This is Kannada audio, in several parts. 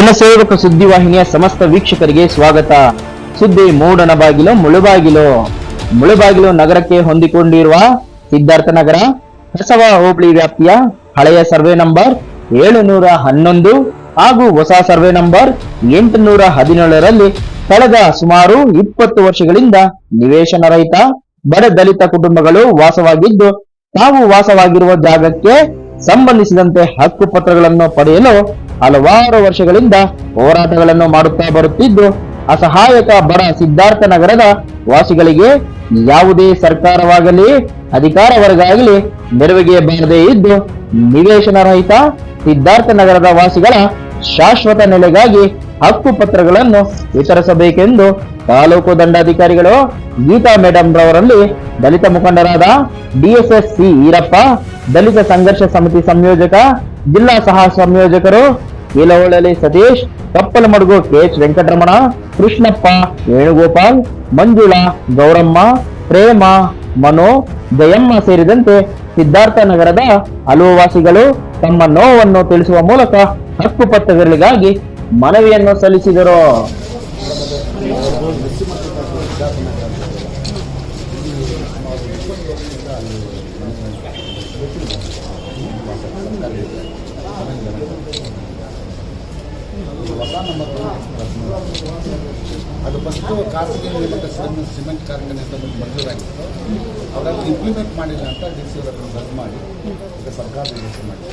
ಜನಸೇವಕ ಸುದ್ದಿವಾಹಿನಿಯ ಸಮಸ್ತ ವೀಕ್ಷಕರಿಗೆ ಸ್ವಾಗತ. ಸುದ್ದಿ ಮೂಡಣ ಬಾಗಿಲು ಮುಳುಬಾಗಿಲು. ಮುಳುಬಾಗಿಲು ನಗರಕ್ಕೆ ಹೊಂದಿಕೊಂಡಿರುವ ಸಿದ್ಧಾರ್ಥನಗರ ಹೊಸವ ಹೋಬಳಿ ವ್ಯಾಪ್ತಿಯ ಹಳೆಯ ಸರ್ವೆ ನಂಬರ್ ಏಳುನೂರ ಹನ್ನೊಂದು ಹಾಗೂ ಹೊಸ ಸರ್ವೆ ನಂಬರ್ ಎಂಟುನೂರ ಹದಿನೇಳರಲ್ಲಿ ಕಳೆದ ಸುಮಾರು ಇಪ್ಪತ್ತು ವರ್ಷಗಳಿಂದ ನಿವೇಶನ ರಹಿತ, ಬಡ ದಲಿತ ಕುಟುಂಬಗಳು ವಾಸವಾಗಿದ್ದು, ತಾವು ವಾಸವಾಗಿರುವ ಜಾಗಕ್ಕೆ ಸಂಬಂಧಿಸಿದಂತೆ ಹಕ್ಕು ಪತ್ರಗಳನ್ನು ಪಡೆಯಲು ಹಲವಾರು ವರ್ಷಗಳಿಂದ ಹೋರಾಟಗಳನ್ನು ಮಾಡುತ್ತಾ ಬರುತ್ತಿದ್ದು, ಅಸಹಾಯಕ ಬಡ ಸಿದ್ಧಾರ್ಥ ನಗರದ ವಾಸಿಗಳಿಗೆ ಯಾವುದೇ ಸರ್ಕಾರವಾಗಲಿ, ಅಧಿಕಾರ ವರ್ಗ ಆಗಲಿ ನೆರವಿಗೆ ಬಾರದೇ ಇದ್ದು, ನಿವೇಶನ ರಹಿತ ಸಿದ್ಧಾರ್ಥ ನಗರದ ವಾಸಿಗಳ ಶಾಶ್ವತ ನೆಲೆಗಾಗಿ ಹಕ್ಕು ಪತ್ರಗಳನ್ನು ವಿತರಿಸಬೇಕೆಂದು ತಾಲೂಕು ದಂಡಾಧಿಕಾರಿಗಳು ಗೀತಾ ಮೇಡಮ್ ರವರಲ್ಲಿ ದಲಿತ ಮುಖಂಡರಾದ ಡಿಎಸ್ಎಸ್ ಸಿ ಈರಪ್ಪ, ದಲಿತ ಸಂಘರ್ಷ ಸಮಿತಿ ಸಂಯೋಜಕ, ಜಿಲ್ಲಾ ಸಹ ಸಂಯೋಜಕರು ಕೀಲವಳ್ಳಿ ಸತೀಶ್ ಕಪ್ಪಲಮಡುಗು ಕೆಎಚ್ ವೆಂಕಟರಮಣ, ಕೃಷ್ಣಪ್ಪ, ವೇಣುಗೋಪಾಲ್, ಮಂಜುಳಾ, ಗೌರಮ್ಮ, ಪ್ರೇಮ, ಮನು ದಯಮ್ಮ ಸೇರಿದಂತೆ ಸಿದ್ಧಾರ್ಥ ನಗರದ ಹಲವು ತಮ್ಮ ನೋವನ್ನು ತಿಳಿಸುವ ಮೂಲಕ ಹಕ್ಕು ಪತ್ರಗಳಿಗಾಗಿ ಮನವಿಯನ್ನು ಸಲ್ಲಿಸಿದರು. ಅದು ಫಸ್ಟು ಖಾಸಗಿ ಸಿಮೆಂಟ್ ಸಿಮೆಂಟ್ ಕಾರ್ಖಾನೆ ಅಂತ ಒಂದು ಮಂಜೂರಾಗಿತ್ತು ಅವರಲ್ಲಿ ಇಂಪ್ಲಿಮೆಂಟ್ ಮಾಡಿಲ್ಲ ಅಂತ ಡಿ ಸಿ ಅವರನ್ನು ರದ್ದು ಮಾಡಿ ಈಗ ಸರ್ಕಾರ ರಿಲೀಸ್ ಮಾಡಿ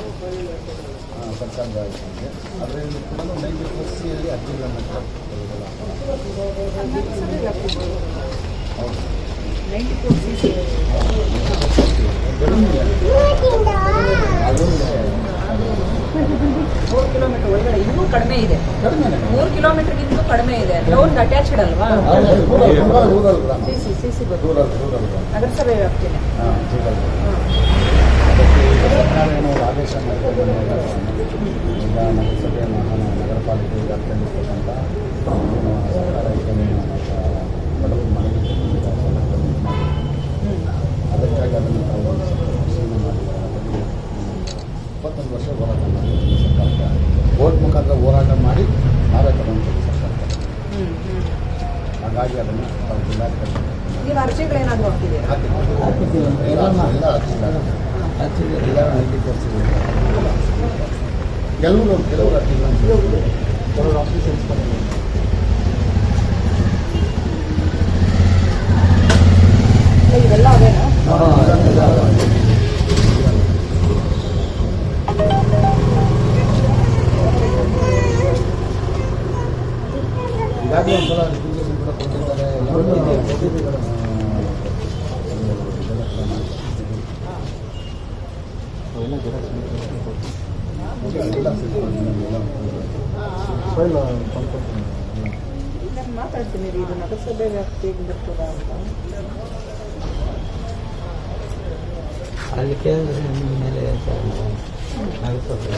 ಸರ್ಕಾರದ ಅದರಲ್ಲಿ ಕೂಡ ಫೋರ್ ಸಿಯಲ್ಲಿ ಅರ್ಜಿಗಳನ್ನು ಹೌದು. ಮೂರು ಕಿಲೋಮೀಟರ್ ಒಳಗಡೆ ಇನ್ನೂ ಕಡಿಮೆ ಇದೆ. ಮೂರು ಕಿಲೋಮೀಟರ್ ಇನ್ನೂ ಕಡಿಮೆ ಇದೆ. ಟೌನ್ ಅಟ್ಯಾಚ್ಡ್ ಅಲ್ವಾ? ಸಿ ಸಿ ಸಿ ಸಿ ನಗರಸಭೆ ವ್ಯಾಪ್ತಿನೇ ಒಂದು ಆದೇಶ ಮಾಡಿಕೊಂಡು ಈಗ ನಗರಸಭೆ ನಗರ ಪಾಲಿಕೆ ವ್ಯಾಪ್ತಿಯಲ್ಲಿರ್ತಕ್ಕಂಥ ಏನು ಸರ್ಕಾರ ಬಡವರು ಮನೆಗೆ ಮಾಡಿ ಅದಕ್ಕಾಗಿ ಅದನ್ನು ತಾವು ಇಪ್ಪತ್ತೊಂದು ವರ್ಷ ಹೋರಾಟ ಮಾಡಿದ್ದೀವಿ ಕೋರ್ಟ್ ಮುಖಾಂತರ ಹೋರಾಟ ಮಾಡಿ ಸರ್ಕಾರಕ್ಕೆ ಹಾಗಾಗಿ ಅದನ್ನು ಅವರು ಜಿಲ್ಲಾಧಿಕಾರಿ ಕೆಲವರು ಕೆಲವರು ಅರ್ಜಿಲ್ಲ ಕೆಲವರು ಆಫೀಸರ್ಸ್ ಇವೆಲ್ಲ ಅವೇನಾ ಮಾತಾಡ್ತೀನಿ ರೀ, ಇದು ನಗರಸಭೆ ವ್ಯಾಪ್ತಿಗೆ ಬರ್ತದ ಅಂತ. ಅಲ್ಲಿ ಕೇಳಿದ್ರೆ ನಿಮ್ಮ ಮೇಲೆ ಆಗುತ್ತದೆ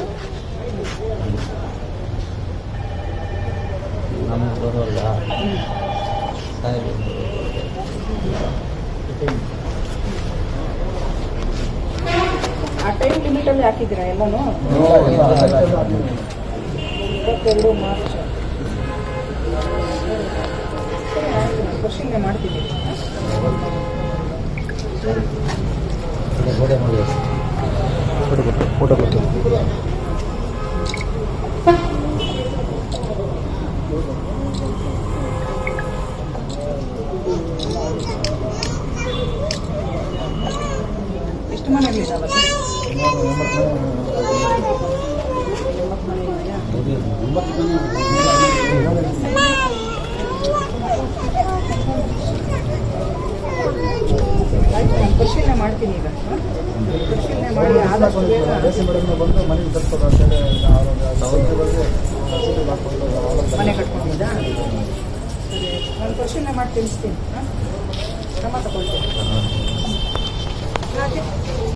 ನಮಗೆ ಬರೋಲ್ಲ. ಸಾಹೇಬರು ಆ ಟೈಮ್ ಲಿಮಿಟಲ್ಲಿ ಹಾಕಿದ್ದೀರಾ ಎಲ್ಲನೂ? ಇಪ್ಪತ್ತೆರಡು ಮಾರ್ಚ್. ಸರಿ ಆಯ್ತು ನಾನು ಪರಿಶೀಲನೆ ಮಾಡ್ತೀನಿ ಗೋಡೆ ಮಾಡಿ ಫೋಟೋ ಕೊಟ್ಟು ಎಷ್ಟು ಮನೆಗಳಿದಾವೆ ಎಂಬತ್ತು ಮನೆ ಇದೆಯಾ ಆಯ್ತು, ನಾನು ಪರಿಶೀಲನೆ ಮಾಡ್ತೀನಿ ಈಗ? ಪರಿಶೀಲನೆ ಮಾಡಿ ಆದಷ್ಟು ಬೇಗ. ಬಂದು ಮನೆಗೆ ತರ್ತಾರೆ ಅಂತೇಳಿ ಮನೆ ಕಟ್ಕೊಂಡಿದ್ದಾ? ಸರಿ ನಾನು ಮಾಡಿ ತಿಳಿಸ್ತೀನಿ. ಹಾಂ? ಕ್ರಮ ತಗೊಳ್ತೀನಿ.